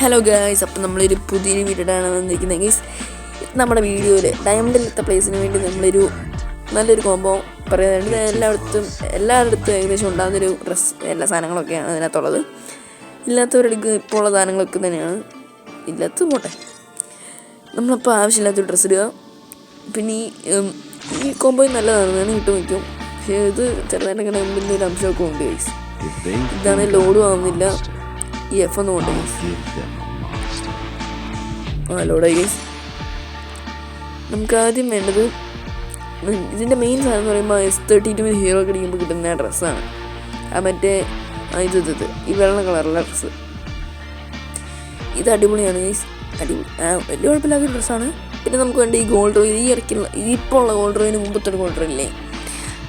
Hello guys അപ്പം നമ്മളൊരു പുതിയൊരു വീഡിയോയാണ് വന്നിരിക്കുന്നത്. ഗൈസ് നമ്മുടെ വീഡിയോയിൽ ഡയമണ്ടിലത്തെ പ്ലേസിന് വേണ്ടി നമ്മളൊരു നല്ലൊരു കോമ്പോ പറയുന്നുണ്ട് എല്ലായിടത്തും എല്ലായിടത്തും ഏകദേശം ഉണ്ടാകുന്നൊരു ഡ്രസ് എല്ലാ സാധനങ്ങളൊക്കെയാണ് അതിനകത്തുള്ളത്. ഇല്ലാത്തവരുടെ ഇപ്പോൾ ഉള്ള സാധനങ്ങളൊക്കെ തന്നെയാണ്. ഇല്ലാത്ത പോട്ടെ. നമ്മളപ്പോൾ ആവശ്യമില്ലാത്ത ഡ്രസ്സ് ഇടുക. പിന്നെ ഈ ഈ കോമ്പോയിൽ നല്ലതാണ്. കിട്ടും വയ്ക്കും പക്ഷേ ഇത് ചെറുതായിട്ട് എന്തെങ്കിലും ഒരു അംശമൊക്കെ ഉണ്ട് ഗൈസ് ഇതാണ് ലോഡും ആവുന്നില്ല ഈ എഫ് ഒന്ന് കൊണ്ട്. ആ ലോഡായി ഗൈസ് നമുക്ക് ആദ്യം വേണ്ടത് ഇതിന്റെ മെയിൻ സാധനം എന്ന് പറയുമ്പോൾ എസ് തേർട്ടി ടു ഹീറോ അടിക്കുമ്പോൾ കിട്ടുന്ന ഡ്രസ്സാണ് ആ മറ്റേ ഇത് ഇത് ഈ വെള്ള കളറുള്ള ഡ്രസ്സ് ഇത് അടിപൊളിയാണ് ഗൈസ് അടിപൊളി വലിയ കുഴപ്പമില്ലാത്ത ഡ്രസ്സാണ് പിന്നെ നമുക്ക് വേണ്ട ഈ ഗോൾഡ് റോയിൽ ഈ ഇടയ്ക്കുള്ള ഇപ്പോൾ ഉള്ള ഗോൾഡ് റോയിന് മുമ്പത്തെ ഗോൾഡ് റോയില്ലേ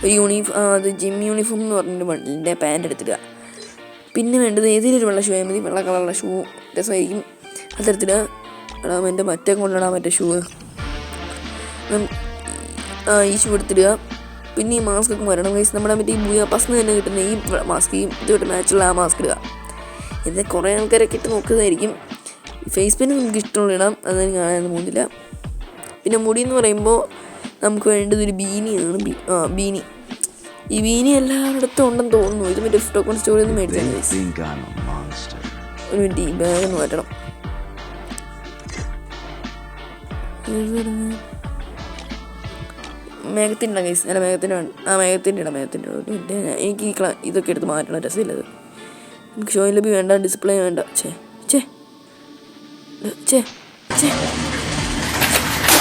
ഒരു യൂണിഫോം അത് ജിം യൂണിഫോം എന്ന് പറഞ്ഞിട്ട് വണ്ടിന്റെ പാന്റ് എടുത്തിടുക. പിന്നെ വേണ്ടത് ഏതെങ്കിലും വെള്ള ഷൂ ആയാൽ മതി. വെള്ള കളറുള്ള ഷൂ രസമായിരിക്കും. അത്തരത്തിൽ ഇടാൻ എന്റെ മറ്റേ കൊണ്ടിടാൻ മറ്റേ ഷൂ. ഈ ഷൂ എടുത്തിടുക. പിന്നെ ഈ മാസ്ക് ഒക്കെ വരണം കൈസ് നമ്മുടെ മറ്റേ ഈ ബുയ പസ്ന്ന് തന്നെ കിട്ടുന്ന ഈ മാസ്ക് ഈ ഇതുമായിട്ട് മാച്ചുള്ള ആ മാസ്ക് ഇടുക. ഇത് കുറേ ആൾക്കാരൊക്കെ ഇട്ട് നോക്കുന്നതായിരിക്കും. ഫേസ് പെയിൻ നമുക്ക് ഇഷ്ടമുള്ള ഇടാം. അതെനിക്ക് കാണാനൊന്നും പോകുന്നില്ല. പിന്നെ മുടി എന്ന് പറയുമ്പോൾ നമുക്ക് വേണ്ടത് ഒരു ബീനിയാണ്. ബീനി. ഈ വീനി എല്ലായിടത്തും ഉണ്ടെന്ന് തോന്നുന്നു ഇത് മറ്റേ ടോക്കൺ സ്റ്റോറിൽ നിന്ന് മേടിച്ചു. ഒരു മിനിറ്റ് ഈ ബാഗ് ഒന്ന് മാറ്റണം മേഘത്തിന്റെ ഗൈസ് അല്ല മേഘത്തിന്റെ ആ മേഘത്തിന്റെ ഇടാം മേഘത്തിന്റെ എനിക്ക് ഈ ക്ലാ ഇതൊക്കെ എടുത്ത് മാറ്റണം രസമില്ലത് എനിക്ക് ഷോയിൻ ലബി വേണ്ട ഡിസ്പ്ലേ വേണ്ട ചേ ചേ ചേ ചേ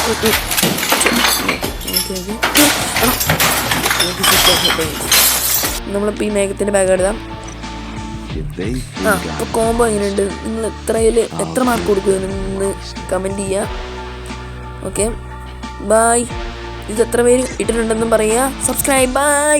ഓക്കെ നമ്മളിപ്പോൾ ഈ മേഘത്തിന്റെ ബാഗ് എടുത്താം ആ ഇപ്പൊ കോംബോ എങ്ങനെയുണ്ട്? നിങ്ങൾ എത്രയിൽ എത്ര മാർക്ക് കൊടുക്കുമെന്ന് കമന്റ് ചെയ്യുക ഓക്കെ ബായ് ഇത് എത്ര പേര് ഇട്ടിട്ടുണ്ടെന്നും പറയുക സബ്സ്ക്രൈബ് ബൈ